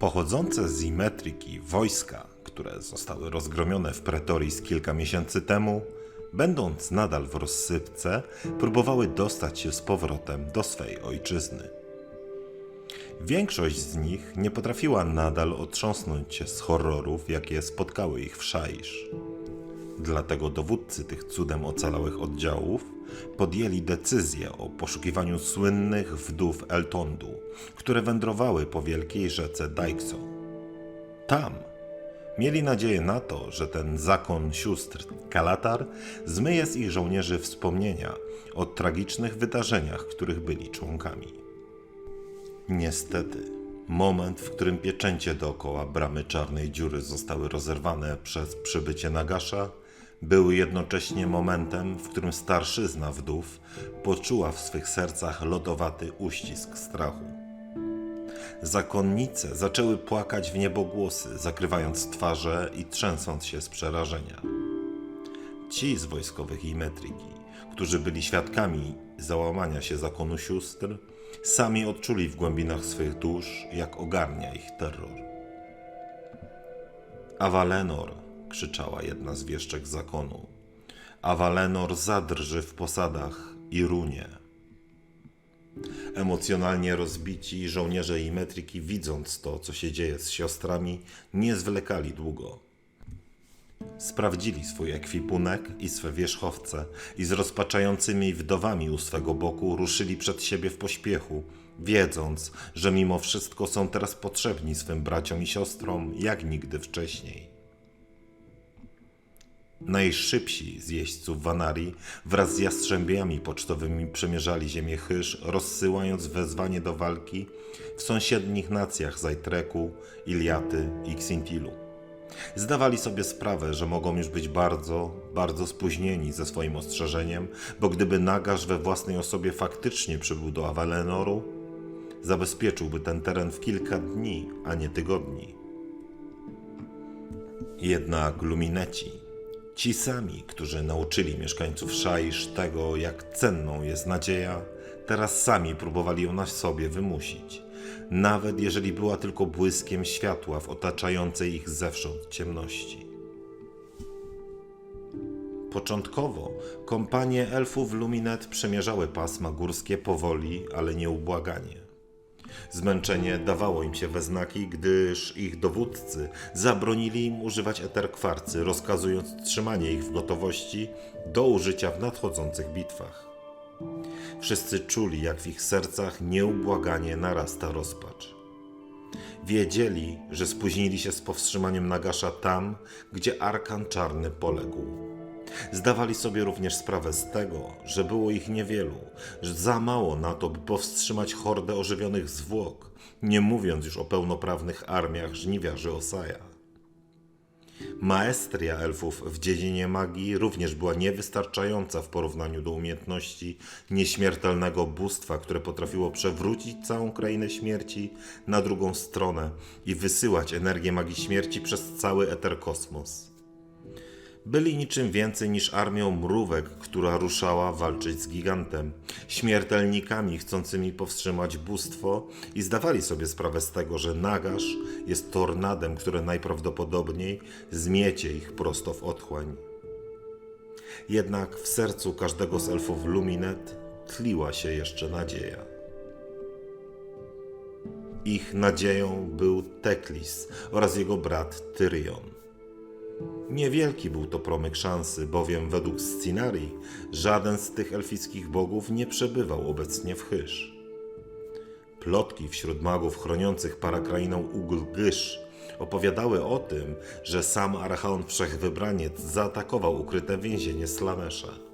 Pochodzące z Imetryki wojska, które zostały rozgromione w Pretorii z kilka miesięcy temu, będąc nadal w rozsypce, próbowały dostać się z powrotem do swej ojczyzny. Większość z nich nie potrafiła nadal otrząsnąć się z horrorów, jakie spotkały ich w Szaisz. Dlatego dowódcy tych cudem ocalałych oddziałów podjęli decyzję o poszukiwaniu słynnych wdów Eltondu, które wędrowały po wielkiej rzece Dykso. Tam mieli nadzieję na to, że ten zakon sióstr Kalatar zmyje z ich żołnierzy wspomnienia o tragicznych wydarzeniach, których byli członkami. Niestety, moment, w którym pieczęcie dookoła bramy czarnej dziury zostały rozerwane przez przybycie Nagasza, był jednocześnie momentem, w którym starszyzna wdów poczuła w swych sercach lodowaty uścisk strachu. Zakonnice zaczęły płakać w niebogłosy, zakrywając twarze i trzęsąc się z przerażenia. Ci z wojskowych i metryki, którzy byli świadkami załamania się zakonu sióstr, sami odczuli w głębinach swych dusz, jak ogarnia ich terror. Awalenor, krzyczała jedna z wieszczek zakonu. Awalenor zadrży w posadach i runie. Emocjonalnie rozbici żołnierze i metryki, widząc to, co się dzieje z siostrami, nie zwlekali długo. Sprawdzili swój ekwipunek i swe wierzchowce i z rozpaczającymi wdowami u swego boku ruszyli przed siebie w pośpiechu, wiedząc, że mimo wszystko są teraz potrzebni swym braciom i siostrom jak nigdy wcześniej. Najszybsi z jeźdźców Wanarii wraz z jastrzębiami pocztowymi przemierzali ziemię Chyż, rozsyłając wezwanie do walki w sąsiednich nacjach Zajtreku, Iliaty i Xintilu. Zdawali sobie sprawę, że mogą już być bardzo, bardzo spóźnieni ze swoim ostrzeżeniem, bo gdyby Nagasz we własnej osobie faktycznie przybył do Awalenoru, zabezpieczyłby ten teren w kilka dni, a nie tygodni. Jednak Lumineci, ci sami, którzy nauczyli mieszkańców Szaisz tego, jak cenną jest nadzieja, teraz sami próbowali ją na sobie wymusić, nawet jeżeli była tylko błyskiem światła w otaczającej ich zewsząd ciemności. Początkowo kompanie elfów Luminet przemierzały pasma górskie powoli, ale nieubłaganie. Zmęczenie dawało im się we znaki, gdyż ich dowódcy zabronili im używać eterkwarcy, rozkazując trzymanie ich w gotowości do użycia w nadchodzących bitwach. Wszyscy czuli, jak w ich sercach nieubłaganie narasta rozpacz. Wiedzieli, że spóźnili się z powstrzymaniem Nagasza tam, gdzie Arkan Czarny poległ. Zdawali sobie również sprawę z tego, że było ich niewielu, że za mało na to, by powstrzymać hordę ożywionych zwłok, nie mówiąc już o pełnoprawnych armiach żniwiarzy Osaja. Maestria elfów w dziedzinie magii również była niewystarczająca w porównaniu do umiejętności nieśmiertelnego bóstwa, które potrafiło przewrócić całą krainę śmierci na drugą stronę i wysyłać energię magii śmierci przez cały eterkosmos. Byli niczym więcej niż armią mrówek, która ruszała walczyć z gigantem, śmiertelnikami chcącymi powstrzymać bóstwo i zdawali sobie sprawę z tego, że Nagasz jest tornadem, które najprawdopodobniej zmiecie ich prosto w otchłań. Jednak w sercu każdego z elfów Luminet tliła się jeszcze nadzieja. Ich nadzieją był Teklis oraz jego brat Tyrion. Niewielki był to promyk szansy, bowiem według scenarii żaden z tych elfickich bogów nie przebywał obecnie w Hysz. Plotki wśród magów chroniących parakrainą Ugl-Gysz opowiadały o tym, że sam Arachaon Wszechwybraniec zaatakował ukryte więzienie Slamesza.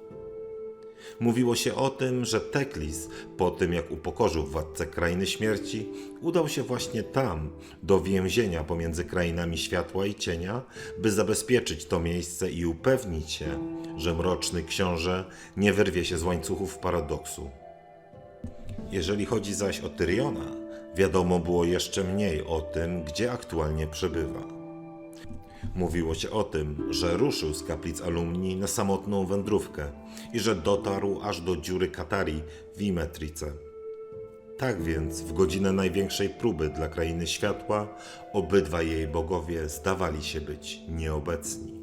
Mówiło się o tym, że Teklis, po tym jak upokorzył władcę krainy śmierci, udał się właśnie tam, do więzienia pomiędzy krainami światła i cienia, by zabezpieczyć to miejsce i upewnić się, że mroczny książę nie wyrwie się z łańcuchów paradoksu. Jeżeli chodzi zaś o Tyriona, wiadomo było jeszcze mniej o tym, gdzie aktualnie przebywa. Mówiło się o tym, że ruszył z kaplic alumni na samotną wędrówkę i że dotarł aż do dziury Katarii w Imetrice. Tak więc, w godzinę największej próby dla krainy światła, obydwaj jej bogowie zdawali się być nieobecni.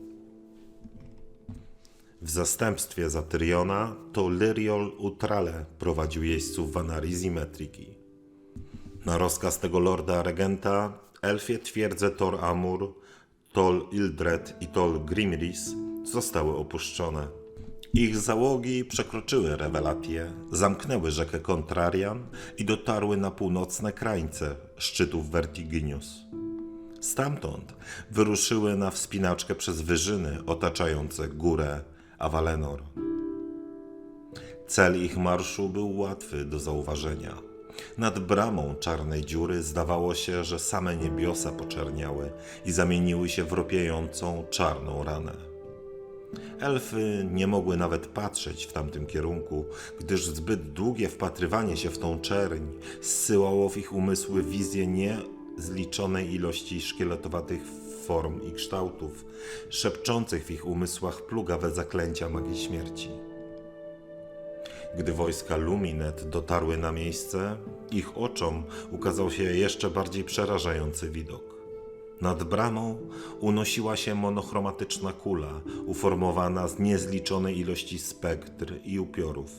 W zastępstwie za Tyriona to Lyriol Utrale prowadził jeźdźców Vanaris i Metriki. Na rozkaz tego lorda regenta elfie twierdze Tor Amur, Tol Ildred i Tol Grimris zostały opuszczone. Ich załogi przekroczyły Rewelatię, zamknęły rzekę Contrarian i dotarły na północne krańce szczytów Vertiginius. Stamtąd wyruszyły na wspinaczkę przez wyżyny otaczające górę Avalenor. Cel ich marszu był łatwy do zauważenia. Nad bramą czarnej dziury zdawało się, że same niebiosa poczerniały i zamieniły się w ropiejącą czarną ranę. Elfy nie mogły nawet patrzeć w tamtym kierunku, gdyż zbyt długie wpatrywanie się w tą czerń zsyłało w ich umysły wizję niezliczonej ilości szkieletowatych form i kształtów, szepczących w ich umysłach plugawe zaklęcia magii śmierci. Gdy wojska Luminet dotarły na miejsce, ich oczom ukazał się jeszcze bardziej przerażający widok. Nad bramą unosiła się monochromatyczna kula, uformowana z niezliczonej ilości spektr i upiorów.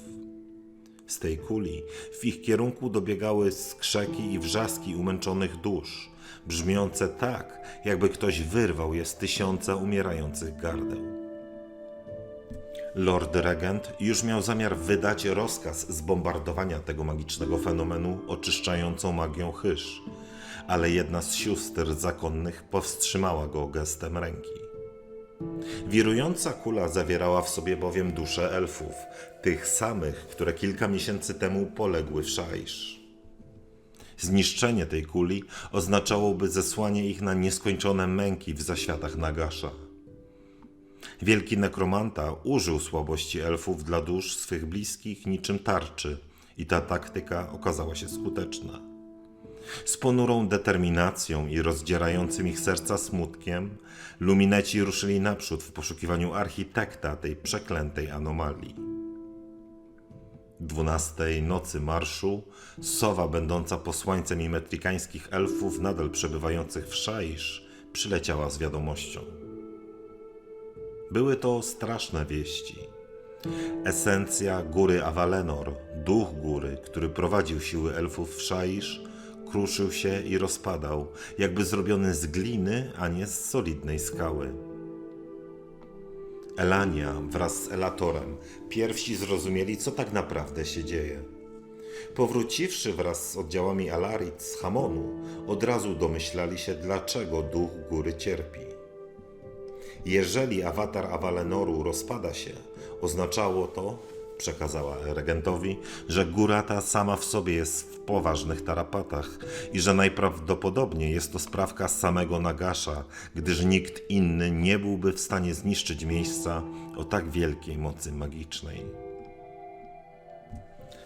Z tej kuli w ich kierunku dobiegały skrzeki i wrzaski umęczonych dusz, brzmiące tak, jakby ktoś wyrwał je z tysiąca umierających gardeł. Lord Regent już miał zamiar wydać rozkaz zbombardowania tego magicznego fenomenu oczyszczającą magią chyż, ale jedna z sióstr zakonnych powstrzymała go gestem ręki. Wirująca kula zawierała w sobie bowiem dusze elfów, tych samych, które kilka miesięcy temu poległy w Szajsz. Zniszczenie tej kuli oznaczałoby zesłanie ich na nieskończone męki w zaświatach Nagasza. Wielki nekromanta użył słabości elfów dla dusz swych bliskich niczym tarczy i ta taktyka okazała się skuteczna. Z ponurą determinacją i rozdzierającym ich serca smutkiem, lumineci ruszyli naprzód w poszukiwaniu architekta tej przeklętej anomalii. Dwunastej nocy marszu, sowa będąca posłańcem i metrikańskich elfów nadal przebywających w Szaisz, przyleciała z wiadomością. Były to straszne wieści. Esencja góry Avalenor, duch góry, który prowadził siły elfów w Szaisz, kruszył się i rozpadał, jakby zrobiony z gliny, a nie z solidnej skały. Elania wraz z Elatorem pierwsi zrozumieli, co tak naprawdę się dzieje. Powróciwszy wraz z oddziałami Alarit z Hamonu, od razu domyślali się, dlaczego duch góry cierpi. Jeżeli awatar Avalenoru rozpada się, oznaczało to, przekazała regentowi, że góra ta sama w sobie jest w poważnych tarapatach i że najprawdopodobniej jest to sprawka samego Nagasza, gdyż nikt inny nie byłby w stanie zniszczyć miejsca o tak wielkiej mocy magicznej.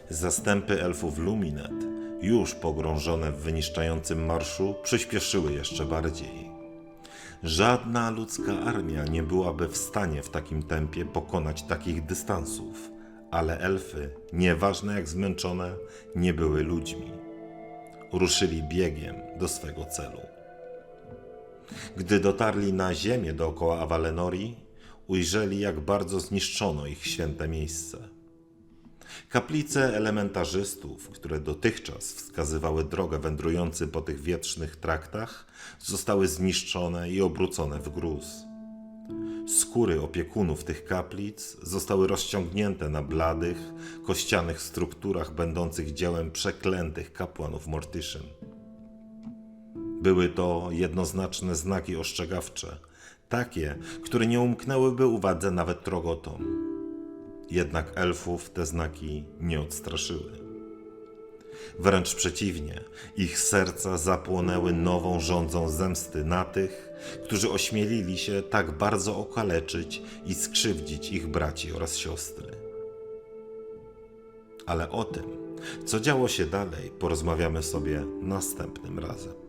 Zastępy elfów Luminet, już pogrążone w wyniszczającym marszu, przyspieszyły jeszcze bardziej. Żadna ludzka armia nie byłaby w stanie w takim tempie pokonać takich dystansów, ale elfy, nieważne jak zmęczone, nie były ludźmi. Ruszyli biegiem do swego celu. Gdy dotarli na ziemię dookoła Avalenorii, ujrzeli, jak bardzo zniszczono ich święte miejsce. Kaplice elementarzystów, które dotychczas wskazywały drogę wędrującym po tych wietrznych traktach, zostały zniszczone i obrócone w gruz. Skóry opiekunów tych kaplic zostały rozciągnięte na bladych, kościanych strukturach będących dziełem przeklętych kapłanów Mortyszyn. Były to jednoznaczne znaki ostrzegawcze, takie, które nie umknęłyby uwadze nawet trogotom. Jednak elfów te znaki nie odstraszyły. Wręcz przeciwnie, ich serca zapłonęły nową rządzą zemsty na tych, którzy ośmielili się tak bardzo okaleczyć i skrzywdzić ich braci oraz siostry. Ale o tym, co działo się dalej, porozmawiamy sobie następnym razem.